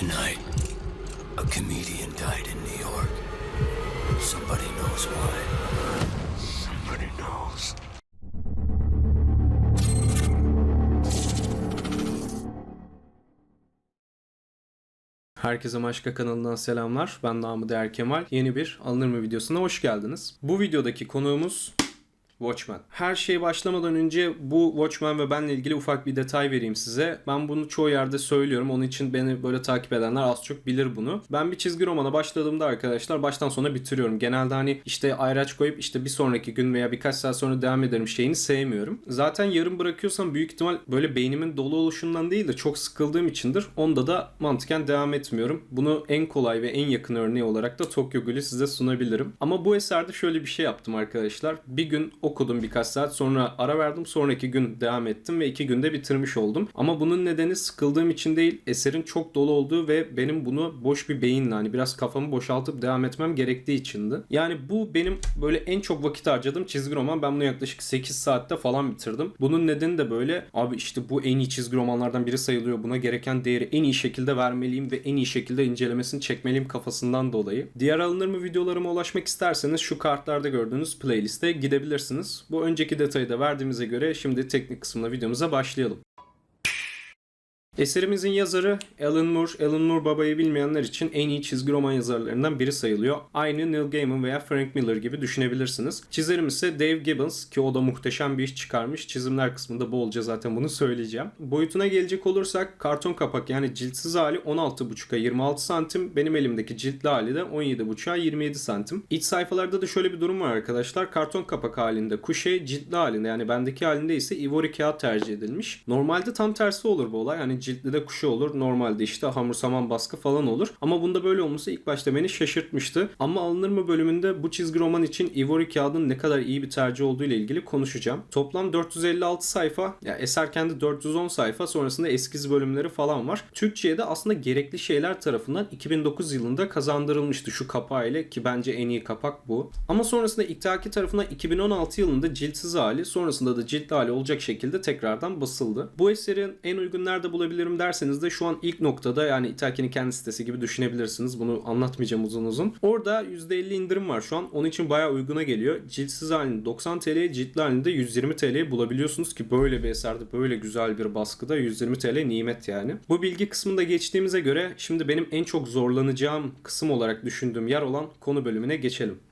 Tonight, a comedian died in New York. Somebody knows why. Somebody knows. Herkese Maşka kanalından selamlar. Ben namı değer Kemal. Yeni bir alınır mı videosuna hoş geldiniz. Bu videodaki konuğumuz Watchmen. Her şey başlamadan önce bu Watchmen ve benle ilgili ufak bir detay vereyim size. Ben bunu çoğu yerde söylüyorum. Onun için beni böyle takip edenler az çok bilir bunu. Ben bir çizgi romana başladığımda arkadaşlar baştan sona bitiriyorum. Genelde hani işte ayraç koyup işte bir sonraki gün veya birkaç saat sonra devam ederim şeyini sevmiyorum. Zaten yarım bırakıyorsam büyük ihtimal böyle beynimin dolu oluşundan değil de çok sıkıldığım içindir. Onda da mantıken devam etmiyorum. Bunu en kolay ve en yakın örneği olarak da Tokyo Ghoul'ü size sunabilirim. Ama bu eserde şöyle bir şey yaptım arkadaşlar. Bir gün okudum birkaç saat sonra ara verdim. Sonraki gün devam ettim ve iki günde bitirmiş oldum. Ama bunun nedeni sıkıldığım için değil eserin çok dolu olduğu ve benim bunu boş bir beyinle hani biraz kafamı boşaltıp devam etmem gerektiği içindi. Yani bu benim böyle en çok vakit harcadığım çizgi roman. Ben bunu yaklaşık 8 saatte falan bitirdim. Bunun nedeni de böyle abi işte bu en iyi çizgi romanlardan biri sayılıyor. Buna gereken değeri en iyi şekilde vermeliyim ve en iyi şekilde incelemesini çekmeliyim kafasından dolayı. Diğer alınır mı videolarıma ulaşmak isterseniz şu kartlarda gördüğünüz playliste gidebilirsiniz. Bu önceki detayı da verdiğimize göre şimdi teknik kısmına videomuza başlayalım. Eserimizin yazarı Alan Moore. Alan Moore babayı bilmeyenler için en iyi çizgi roman yazarlarından biri sayılıyor. Aynı Neil Gaiman veya Frank Miller gibi düşünebilirsiniz. Çizerimiz ise Dave Gibbons ki o da muhteşem bir iş çıkarmış. Çizimler kısmında bolca zaten bunu söyleyeceğim. Boyutuna gelecek olursak karton kapak yani ciltsiz hali 16.5'a 26 santim. Benim elimdeki ciltli hali de 17.5'a 27 santim. İç sayfalarda da şöyle bir durum var arkadaşlar. Karton kapak halinde kuşe, ciltli halinde yani bendeki halinde ise ivory kağıt tercih edilmiş. Normalde tam tersi olur bu olay. Yani ciltli de kuşu olur. Normalde işte hamur saman baskı falan olur. Ama bunda böyle olması ilk başta beni şaşırtmıştı. Ama alınır mı bölümünde bu çizgi roman için ivory kağıdın ne kadar iyi bir tercih olduğu ile ilgili konuşacağım. Toplam 456 sayfa. Ya eser kendi 410 sayfa. Sonrasında eskiz bölümleri falan var. Türkçe'ye de aslında gerekli şeyler tarafından 2009 yılında kazandırılmıştı şu kapağıyla ki bence en iyi kapak bu. Ama sonrasında İktaki tarafından 2016 yılında ciltsiz hali sonrasında da ciltli hali olacak şekilde tekrardan basıldı. Bu eserin en uygun nerede bulabilirim derseniz de şu an ilk noktada yani İtaki'nin kendi sitesi gibi düşünebilirsiniz. Bunu anlatmayacağım uzun uzun. Orada %50 indirim var şu an. Onun için bayağı uyguna geliyor. Ciltsiz halini 90 TL'ye ciltli halini de 120 TL'ye bulabiliyorsunuz ki böyle bir eserde böyle güzel bir baskıda 120 TL nimet yani. Bu bilgi kısmında geçtiğimize göre şimdi benim en çok zorlanacağım kısım olarak düşündüğüm yer olan konu bölümüne geçelim.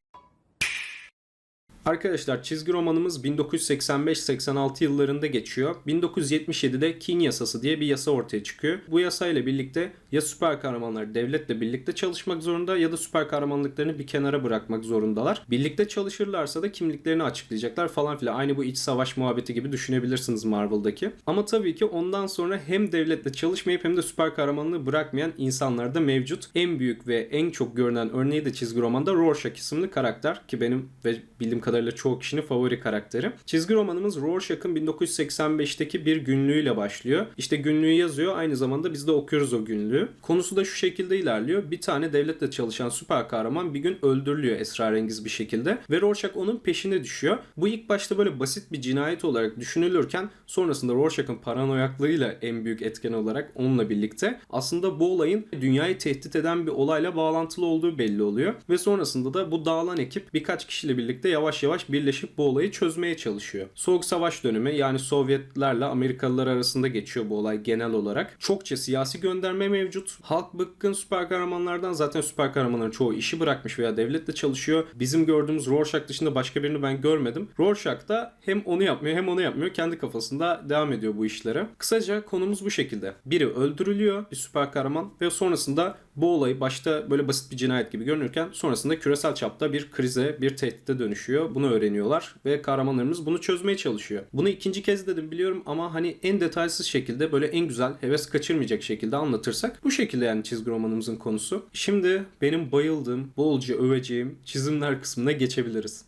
Arkadaşlar çizgi romanımız 1985-86 yıllarında geçiyor. 1977'de Kin yasası diye bir yasa ortaya çıkıyor. Bu yasayla birlikte ya süper kahramanlar devletle birlikte çalışmak zorunda ya da süper kahramanlıklarını bir kenara bırakmak zorundalar. Birlikte çalışırlarsa da kimliklerini açıklayacaklar falan filan. Aynı bu iç savaş muhabbeti gibi düşünebilirsiniz Marvel'daki. Ama tabii ki ondan sonra hem devletle çalışmayıp hem de süper kahramanlığı bırakmayan insanlar da mevcut. En büyük ve en çok görünen örneği de çizgi romanda Rorschach isimli karakter ki benim ve bildiğim kadarıyla çoğu kişinin favori karakteri. Çizgi romanımız Rorschach'ın 1985'teki bir günlüğüyle başlıyor. İşte günlüğü yazıyor aynı zamanda biz de okuyoruz o günlüğü. Konusu da şu şekilde ilerliyor. Bir tane devletle çalışan süper kahraman bir gün öldürülüyor esrarengiz bir şekilde ve Rorschach onun peşine düşüyor. Bu ilk başta böyle basit bir cinayet olarak düşünülürken sonrasında Rorschach'ın paranoyaklığıyla en büyük etken olarak onunla birlikte aslında bu olayın dünyayı tehdit eden bir olayla bağlantılı olduğu belli oluyor. Ve sonrasında da bu dağılan ekip birkaç kişiyle birlikte yavaş yavaş birleşip bu olayı çözmeye çalışıyor. Soğuk Savaş dönemi yani Sovyetlerle Amerikalılar arasında geçiyor bu olay genel olarak. Çokça siyasi gönderme mevcut. Halk bıkkın süper kahramanlardan zaten süper kahramanların çoğu işi bırakmış veya devletle çalışıyor. Bizim gördüğümüz Rorschach dışında başka birini ben görmedim. Rorschach da hem onu yapmıyor hem onu yapmıyor. Kendi kafasında devam ediyor bu işlere. Kısaca konumuz bu şekilde. Biri öldürülüyor bir süper kahraman ve sonrasında bu olay başta böyle basit bir cinayet gibi görünürken sonrasında küresel çapta bir krize, bir tehdide dönüşüyor. Bunu öğreniyorlar ve kahramanlarımız bunu çözmeye çalışıyor. Bunu ikinci kez dedim biliyorum ama hani en detaysız şekilde böyle en güzel, heves kaçırmayacak şekilde anlatırsak bu şekilde yani çizgi romanımızın konusu. Şimdi benim bayıldığım, bolca öveceğim çizimler kısmına geçebiliriz.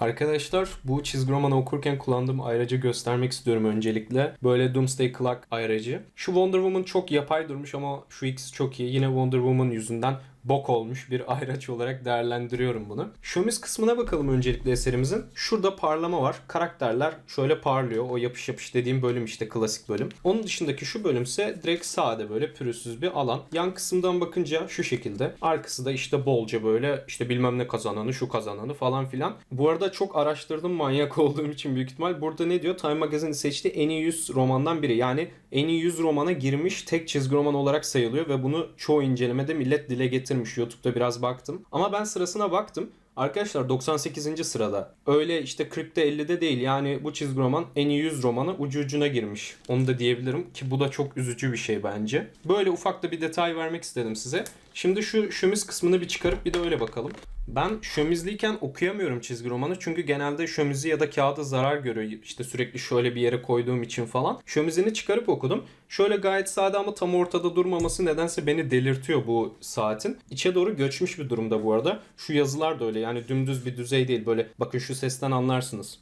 Arkadaşlar bu çizgi romanı okurken kullandığım ayracı göstermek istiyorum öncelikle. Böyle Doomsday Clock ayracı. Şu Wonder Woman çok yapay durmuş ama şu ikisi çok iyi. Yine Wonder Woman yüzünden bok olmuş bir ayraç olarak değerlendiriyorum bunu. Şömiz kısmına bakalım öncelikle eserimizin. Şurada parlama var. Karakterler şöyle parlıyor. O yapış yapış dediğim bölüm işte klasik bölüm. Onun dışındaki şu bölümse direkt sade böyle pürüzsüz bir alan. Yan kısımdan bakınca şu şekilde. Arkası da işte bolca böyle işte bilmem ne kazananı şu kazananı falan filan. Bu arada çok araştırdım manyak olduğum için büyük ihtimal. Burada ne diyor? Time Magazine seçtiği en iyi 100 romandan biri. Yani en iyi 100 romana girmiş tek çizgi roman olarak sayılıyor ve bunu çoğu incelemede millet dile getirmiş. YouTube'da biraz baktım. Ama ben sırasına baktım. Arkadaşlar 98. sırada. Öyle işte 40'ta 50'de değil. Yani bu çizgi roman en iyi 100 romanı ucu ucuna girmiş. Onu da diyebilirim ki bu da çok üzücü bir şey bence. Böyle ufak da bir detay vermek istedim size. Şimdi şu şömiz kısmını bir çıkarıp bir de öyle bakalım. Ben şömizliyken okuyamıyorum çizgi romanı çünkü genelde şömizi ya da kağıda zarar görüyor. İşte sürekli şöyle bir yere koyduğum için falan. Şömizini çıkarıp okudum. Şöyle gayet sade ama tam ortada durmaması nedense beni delirtiyor bu saatin. İçe doğru göçmüş bir durumda bu arada. Şu yazılar da öyle yani dümdüz bir düzey değil. Böyle bakın şu sesten anlarsınız.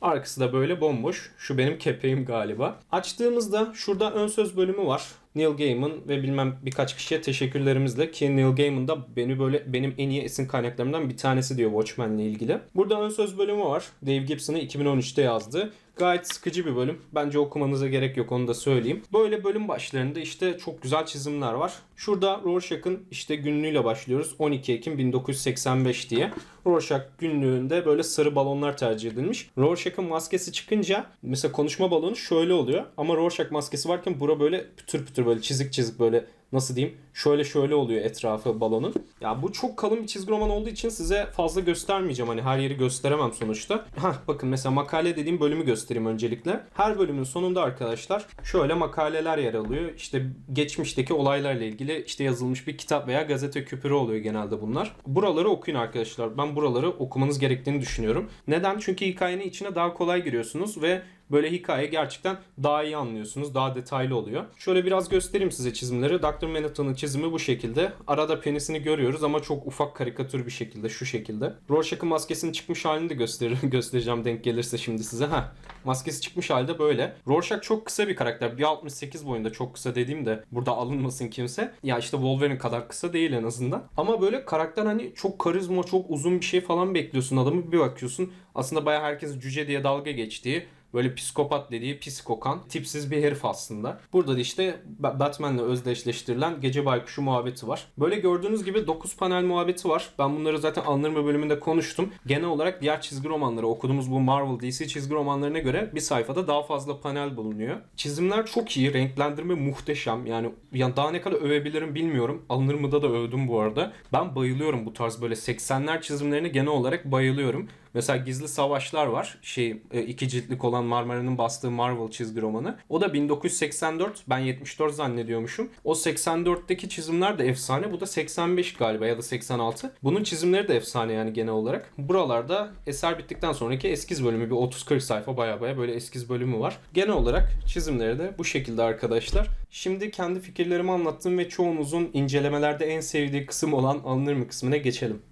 Arkası da böyle bomboş. Şu benim kepeğim galiba. Açtığımızda şurada ön söz bölümü var. Neil Gaiman ve bilmem birkaç kişiye teşekkürlerimizle ki Neil Gaiman da beni böyle benim en iyi esin kaynaklarımdan bir tanesi diyor Watchmen'le ilgili. Burada ön söz bölümü var. Dave Gibson'ı 2013'te yazdı. Gayet sıkıcı bir bölüm. Bence okumanıza gerek yok onu da söyleyeyim. Böyle bölüm başlarında işte çok güzel çizimler var. Şurada Rorschach'ın işte günlüğüyle başlıyoruz. 12 Ekim 1985 diye. Rorschach günlüğünde böyle sarı balonlar tercih edilmiş. Rorschach'ın maskesi çıkınca mesela konuşma balonu şöyle oluyor. Ama Rorschach maskesi varken bura böyle pütür pütür böyle çizik çizik böyle nasıl diyeyim şöyle şöyle oluyor etrafı balonun. Ya bu çok kalın bir çizgi roman olduğu için size fazla göstermeyeceğim. Hani her yeri gösteremem sonuçta. Hah bakın mesela makale dediğim bölümü göstereyim öncelikle. Her bölümün sonunda arkadaşlar şöyle makaleler yer alıyor. İşte geçmişteki olaylarla ilgili işte yazılmış bir kitap veya gazete küpürü oluyor genelde bunlar. Buraları okuyun arkadaşlar. Ben buraları okumanız gerektiğini düşünüyorum. Neden? Çünkü hikayenin içine daha kolay giriyorsunuz ve böyle hikaye gerçekten daha iyi anlıyorsunuz. Daha detaylı oluyor. Şöyle biraz göstereyim size çizimleri. Dr. Manhattan'ın çizimi bu şekilde. Arada penisini görüyoruz ama çok ufak karikatür bir şekilde şu şekilde. Rorschach'ın maskesinin çıkmış halini de gösterir, göstereceğim denk gelirse şimdi size. Heh. Maskesi çıkmış halde böyle. Rorschach çok kısa bir karakter. 1.68 boyunda çok kısa dediğimde burada alınmasın kimse. Ya işte Wolverine kadar kısa değil en azından. Ama böyle karakter hani çok karizma, çok uzun bir şey falan bekliyorsun adamı. Bir bakıyorsun aslında baya herkes cüce diye dalga geçtiği Böyle psikopat dediği pis kokan tipsiz bir herif aslında. Burada da işte Ba- Batman'le özdeşleştirilen gece baykuşu muhabbeti var. Böyle gördüğünüz gibi 9 panel muhabbeti var. Ben bunları zaten anlarma bölümünde konuştum. Genel olarak diğer çizgi romanları okuduğumuz bu Marvel DC çizgi romanlarına göre bir sayfada daha fazla panel bulunuyor. Çizimler çok iyi. Renklendirme muhteşem. Yani, yani daha ne kadar övebilirim bilmiyorum. Alınır mı da da övdüm bu arada. Ben bayılıyorum bu tarz böyle 80'ler çizimlerine genel olarak bayılıyorum. Mesela Gizli Savaşlar var. Şey e, iki ciltlik olan Marmara'nın bastığı Marvel çizgi romanı. O da 1984. Ben 74 zannediyormuşum. O 84'teki çizimler de efsane. Bu da 85 galiba ya da 86. Bunun çizimleri de efsane yani genel olarak. Buralarda eser bittikten sonraki eskiz bölümü bir 30-40 sayfa baya baya böyle eskiz bölümü var. Genel olarak çizimleri de bu şekilde arkadaşlar. Şimdi kendi fikirlerimi anlattım ve çoğunuzun incelemelerde en sevdiği kısım olan alınır mı kısmına geçelim.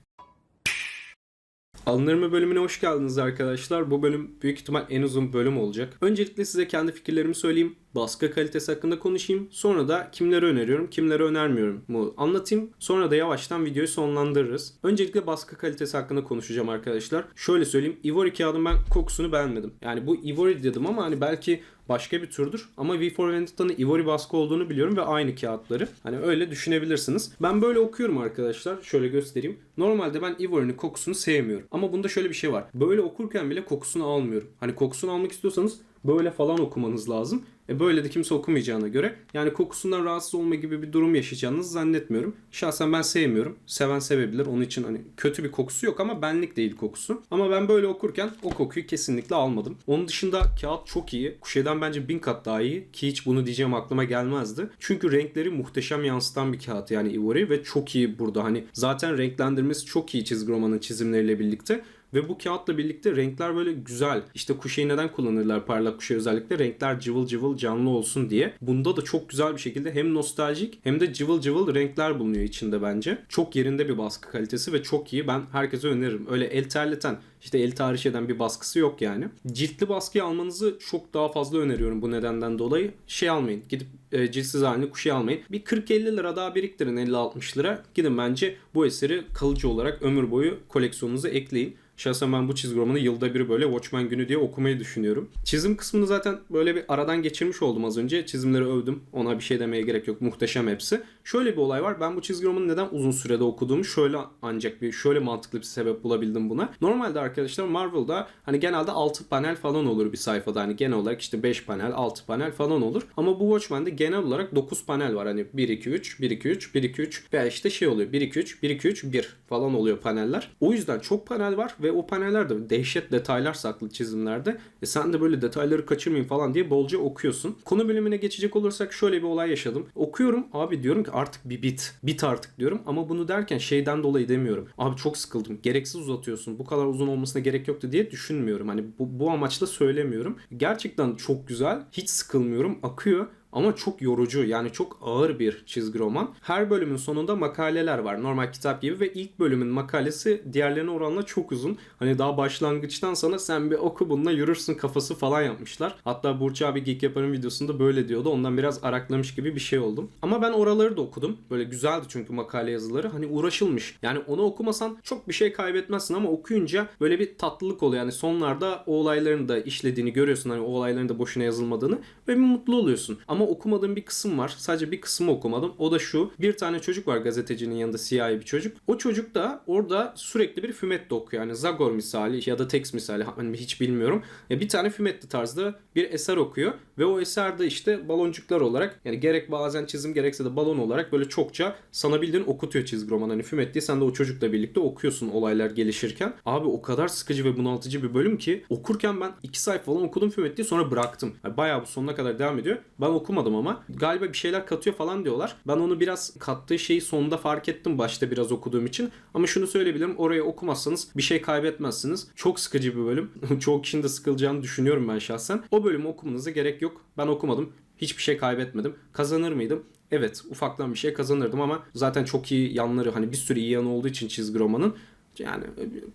Alınır mı bölümüne hoş geldiniz arkadaşlar. Bu bölüm büyük ihtimal en uzun bölüm olacak. Öncelikle size kendi fikirlerimi söyleyeyim. Baskı kalitesi hakkında konuşayım. Sonra da kimleri öneriyorum, kimleri önermiyorum mu anlatayım. Sonra da yavaştan videoyu sonlandırırız. Öncelikle baskı kalitesi hakkında konuşacağım arkadaşlar. Şöyle söyleyeyim. Ivory kağıdın ben kokusunu beğenmedim. Yani bu Ivory dedim ama hani belki başka bir türdür. Ama V for Vendetta'nın Ivory baskı olduğunu biliyorum ve aynı kağıtları. Hani öyle düşünebilirsiniz. Ben böyle okuyorum arkadaşlar. Şöyle göstereyim. Normalde ben Ivory'nin kokusunu sevmiyorum. Ama bunda şöyle bir şey var. Böyle okurken bile kokusunu almıyorum. Hani kokusunu almak istiyorsanız böyle falan okumanız lazım. E böyle de kimse okumayacağına göre yani kokusundan rahatsız olma gibi bir durum yaşayacağınızı zannetmiyorum. Şahsen ben sevmiyorum. Seven sevebilir. Onun için hani kötü bir kokusu yok ama benlik değil kokusu. Ama ben böyle okurken o kokuyu kesinlikle almadım. Onun dışında kağıt çok iyi. Kuşe'den bence bin kat daha iyi ki hiç bunu diyeceğim aklıma gelmezdi. Çünkü renkleri muhteşem yansıtan bir kağıt yani Ivory ve çok iyi burada. Hani zaten renklendirmesi çok iyi çizgi romanın çizimleriyle birlikte. Ve bu kağıtla birlikte renkler böyle güzel. İşte kuşeyi neden kullanırlar parlak kuşeyi özellikle renkler cıvıl cıvıl canlı olsun diye. Bunda da çok güzel bir şekilde hem nostaljik hem de cıvıl cıvıl renkler bulunuyor içinde bence. Çok yerinde bir baskı kalitesi ve çok iyi. Ben herkese öneririm. Öyle el terleten işte el tahriş eden bir baskısı yok yani. Ciltli baskıyı almanızı çok daha fazla öneriyorum bu nedenden dolayı. Şey almayın. Gidip e, ciltsiz halini kuşu almayın. Bir 40-50 lira daha biriktirin 50-60 lira. Gidin bence bu eseri kalıcı olarak ömür boyu koleksiyonunuza ekleyin. Şahsen ben bu çizgi romanı yılda bir böyle Watchmen günü diye okumayı düşünüyorum. Çizim kısmını zaten böyle bir aradan geçirmiş oldum az önce. Çizimleri övdüm. Ona bir şey demeye gerek yok. Muhteşem hepsi. Şöyle bir olay var. Ben bu çizgi romanı neden uzun sürede okuduğumu şöyle ancak bir şöyle mantıklı bir sebep bulabildim buna. Normalde arkadaşlar Marvel'da hani genelde 6 panel falan olur bir sayfada. Hani genel olarak işte 5 panel, 6 panel falan olur. Ama bu Watchmen'de genel olarak 9 panel var. Hani 1 2 3, 1 2 3, 1 2 3 veya işte şey oluyor. 1 2 3, 1 2 3, 1 falan oluyor paneller. O yüzden çok panel var ve o panellerde dehşet detaylar saklı çizimlerde. E sen de böyle detayları kaçırmayayım falan diye bolca okuyorsun. Konu bölümüne geçecek olursak şöyle bir olay yaşadım. Okuyorum abi diyorum ki artık bir bit. Bit artık diyorum ama bunu derken şeyden dolayı demiyorum. Abi çok sıkıldım. Gereksiz uzatıyorsun. Bu kadar uzun olmasına gerek yoktu diye düşünmüyorum. Hani bu, bu amaçla söylemiyorum. Gerçekten çok güzel. Hiç sıkılmıyorum. Akıyor. Ama çok yorucu yani çok ağır bir çizgi roman. Her bölümün sonunda makaleler var normal kitap gibi ve ilk bölümün makalesi diğerlerine oranla çok uzun. Hani daha başlangıçtan sana sen bir oku bununla yürürsün kafası falan yapmışlar. Hatta Burç abi Geek Yapar'ın videosunda böyle diyordu. Ondan biraz araklamış gibi bir şey oldum. Ama ben oraları da okudum. Böyle güzeldi çünkü makale yazıları. Hani uğraşılmış. Yani onu okumasan çok bir şey kaybetmezsin ama okuyunca böyle bir tatlılık oluyor. Yani sonlarda o olayların da işlediğini görüyorsun. Hani o olayların da boşuna yazılmadığını ve bir mutlu oluyorsun. Ama okumadığım bir kısım var. Sadece bir kısmı okumadım. O da şu. Bir tane çocuk var gazetecinin yanında siyahi bir çocuk. O çocuk da orada sürekli bir fümetto okuyor. Yani Zagor misali ya da Tex misali hani hiç bilmiyorum. E, Bir tane fümetto tarzda bir eser okuyor ve o eserde işte baloncuklar olarak yani gerek bazen çizim gerekse de balon olarak böyle çokça sana bildiğin okutuyor çizgi roman. Hani fümettiyi sen de o çocukla birlikte okuyorsun olaylar gelişirken. Abi o kadar sıkıcı ve bunaltıcı bir bölüm ki okurken ben 2 sayfa falan okudum fümettiyi sonra bıraktım. Yani bayağı bu sonuna kadar devam ediyor. Ben okumadım ama galiba bir şeyler katıyor falan diyorlar. Ben onu biraz kattığı şeyi sonunda fark ettim başta biraz okuduğum için. Ama şunu söyleyebilirim orayı okumazsanız bir şey kaybetmezsiniz. Çok sıkıcı bir bölüm. Çok kişinin de sıkılacağını düşünüyorum ben şahsen. O bölümü okumanıza gerek yok. Ben okumadım. Hiçbir şey kaybetmedim. Kazanır mıydım? Evet ufaktan bir şey kazanırdım ama zaten çok iyi yanları hani bir sürü iyi yanı olduğu için çizgi romanın yani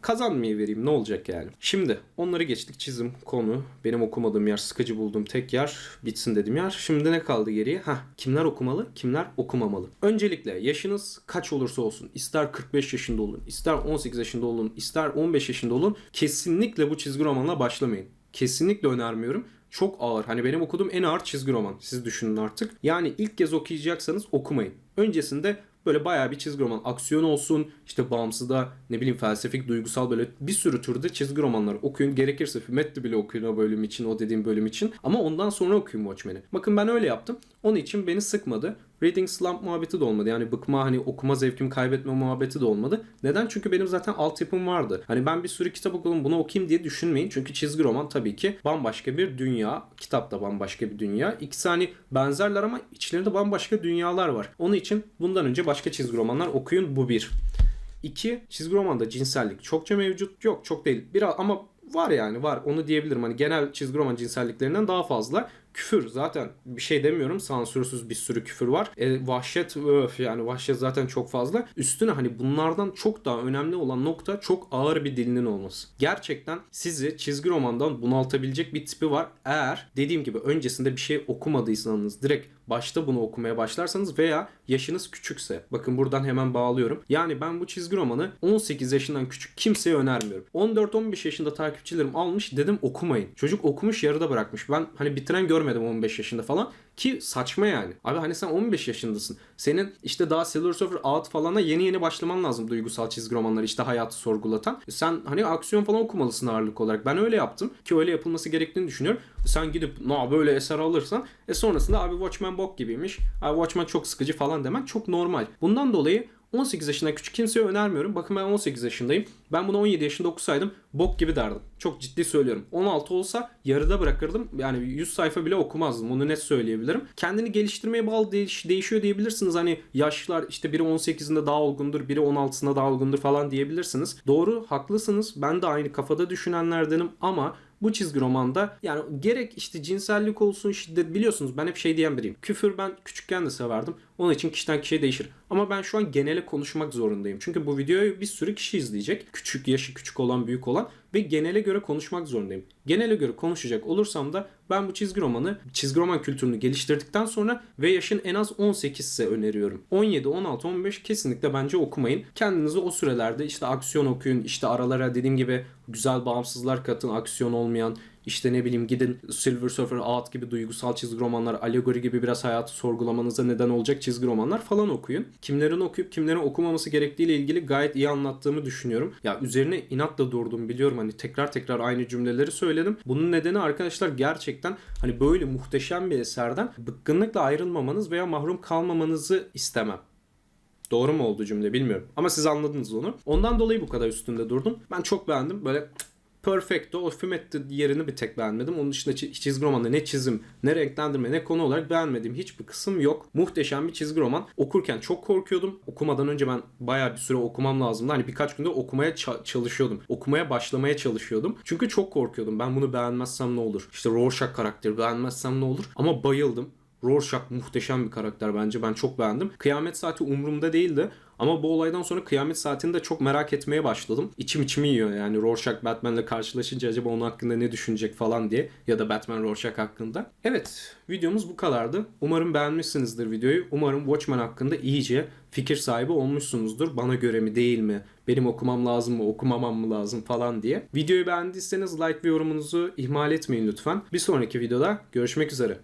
kazanmayı vereyim ne olacak yani. Şimdi onları geçtik çizim konu. Benim okumadığım yer sıkıcı bulduğum tek yer bitsin dedim yer. Şimdi ne kaldı geriye? Hah kimler okumalı kimler okumamalı. Öncelikle yaşınız kaç olursa olsun ister 45 yaşında olun ister 18 yaşında olun ister 15 yaşında olun kesinlikle bu çizgi romanla başlamayın. Kesinlikle önermiyorum çok ağır. Hani benim okuduğum en ağır çizgi roman. Siz düşünün artık. Yani ilk kez okuyacaksanız okumayın. Öncesinde böyle bayağı bir çizgi roman. Aksiyon olsun, işte bağımsız da ne bileyim felsefik, duygusal böyle bir sürü türde çizgi romanlar okuyun. Gerekirse Fümet'te bile okuyun o bölüm için, o dediğim bölüm için. Ama ondan sonra okuyun Watchmen'i. Bakın ben öyle yaptım. Onun için beni sıkmadı. Reading slump muhabbeti de olmadı. Yani bıkma hani okuma zevkimi kaybetme muhabbeti de olmadı. Neden? Çünkü benim zaten altyapım vardı. Hani ben bir sürü kitap okudum bunu okuyayım diye düşünmeyin. Çünkü çizgi roman tabii ki bambaşka bir dünya. Kitap da bambaşka bir dünya. İkisi hani benzerler ama içlerinde bambaşka dünyalar var. Onun için bundan önce başka çizgi romanlar okuyun. Bu bir. İki, çizgi romanda cinsellik çokça mevcut. Yok çok değil. Biraz ama var yani var. Onu diyebilirim. Hani genel çizgi roman cinselliklerinden daha fazla. Küfür zaten bir şey demiyorum. Sansürsüz bir sürü küfür var. E, vahşet öf yani vahşet zaten çok fazla. Üstüne hani bunlardan çok daha önemli olan nokta çok ağır bir dilinin olması. Gerçekten sizi çizgi romandan bunaltabilecek bir tipi var. Eğer dediğim gibi öncesinde bir şey okumadıysanız direkt başta bunu okumaya başlarsanız veya yaşınız küçükse bakın buradan hemen bağlıyorum. Yani ben bu çizgi romanı 18 yaşından küçük kimseye önermiyorum. 14-15 yaşında takipçilerim almış dedim okumayın. Çocuk okumuş yarıda bırakmış. Ben hani bitiren görmedim 15 yaşında falan. Ki saçma yani. Abi hani sen 15 yaşındasın. Senin işte daha Silver Surfer Out falana yeni yeni başlaman lazım duygusal çizgi romanlar işte hayatı sorgulatan. Sen hani aksiyon falan okumalısın ağırlık olarak. Ben öyle yaptım ki öyle yapılması gerektiğini düşünüyorum. Sen gidip na böyle eser alırsan e sonrasında abi Watchmen bok gibiymiş. Abi Watchmen çok sıkıcı falan demen çok normal. Bundan dolayı 18 yaşından küçük kimseye önermiyorum. Bakın ben 18 yaşındayım. Ben bunu 17 yaşında okusaydım bok gibi derdim. Çok ciddi söylüyorum. 16 olsa yarıda bırakırdım. Yani 100 sayfa bile okumazdım. Bunu net söyleyebilirim. Kendini geliştirmeye bağlı değiş- değişiyor diyebilirsiniz. Hani yaşlar işte biri 18'inde daha olgundur, biri 16'sında daha olgundur falan diyebilirsiniz. Doğru, haklısınız. Ben de aynı kafada düşünenlerdenim ama bu çizgi romanda yani gerek işte cinsellik olsun şiddet biliyorsunuz ben hep şey diyen biriyim. Küfür ben küçükken de severdim. Onun için kişiden kişiye değişir. Ama ben şu an genele konuşmak zorundayım. Çünkü bu videoyu bir sürü kişi izleyecek. Küçük, yaşı küçük olan, büyük olan ve genele göre konuşmak zorundayım. Genele göre konuşacak olursam da ben bu çizgi romanı, çizgi roman kültürünü geliştirdikten sonra ve yaşın en az 18 ise öneriyorum. 17, 16, 15 kesinlikle bence okumayın. Kendinizi o sürelerde işte aksiyon okuyun, işte aralara dediğim gibi güzel bağımsızlar katın, aksiyon olmayan, işte ne bileyim gidin Silver Surfer, Out gibi duygusal çizgi romanlar, alegori gibi biraz hayatı sorgulamanıza neden olacak çizgi romanlar falan okuyun. Kimlerin okuyup kimlerin okumaması gerektiğiyle ilgili gayet iyi anlattığımı düşünüyorum. Ya üzerine inatla durdum biliyorum hani tekrar tekrar aynı cümleleri söyledim. Bunun nedeni arkadaşlar gerçekten hani böyle muhteşem bir eserden bıkkınlıkla ayrılmamanız veya mahrum kalmamanızı istemem. Doğru mu oldu cümle bilmiyorum. Ama siz anladınız onu. Ondan dolayı bu kadar üstünde durdum. Ben çok beğendim. Böyle Perfecto, o Fumetti yerini bir tek beğenmedim. Onun dışında çi- çizgi romanda ne çizim, ne renklendirme, ne konu olarak beğenmediğim hiçbir kısım yok. Muhteşem bir çizgi roman. Okurken çok korkuyordum. Okumadan önce ben bayağı bir süre okumam lazımdı. Hani birkaç günde okumaya ça- çalışıyordum. Okumaya başlamaya çalışıyordum. Çünkü çok korkuyordum. Ben bunu beğenmezsem ne olur? İşte Rorschach karakteri beğenmezsem ne olur? Ama bayıldım. Rorschach muhteşem bir karakter bence. Ben çok beğendim. Kıyamet saati umurumda değildi. Ama bu olaydan sonra kıyamet saatini de çok merak etmeye başladım. İçim içimi yiyor yani Rorschach Batman'le karşılaşınca acaba onun hakkında ne düşünecek falan diye. Ya da Batman Rorschach hakkında. Evet videomuz bu kadardı. Umarım beğenmişsinizdir videoyu. Umarım Watchmen hakkında iyice fikir sahibi olmuşsunuzdur. Bana göre mi değil mi? Benim okumam lazım mı? Okumamam mı lazım falan diye. Videoyu beğendiyseniz like ve yorumunuzu ihmal etmeyin lütfen. Bir sonraki videoda görüşmek üzere.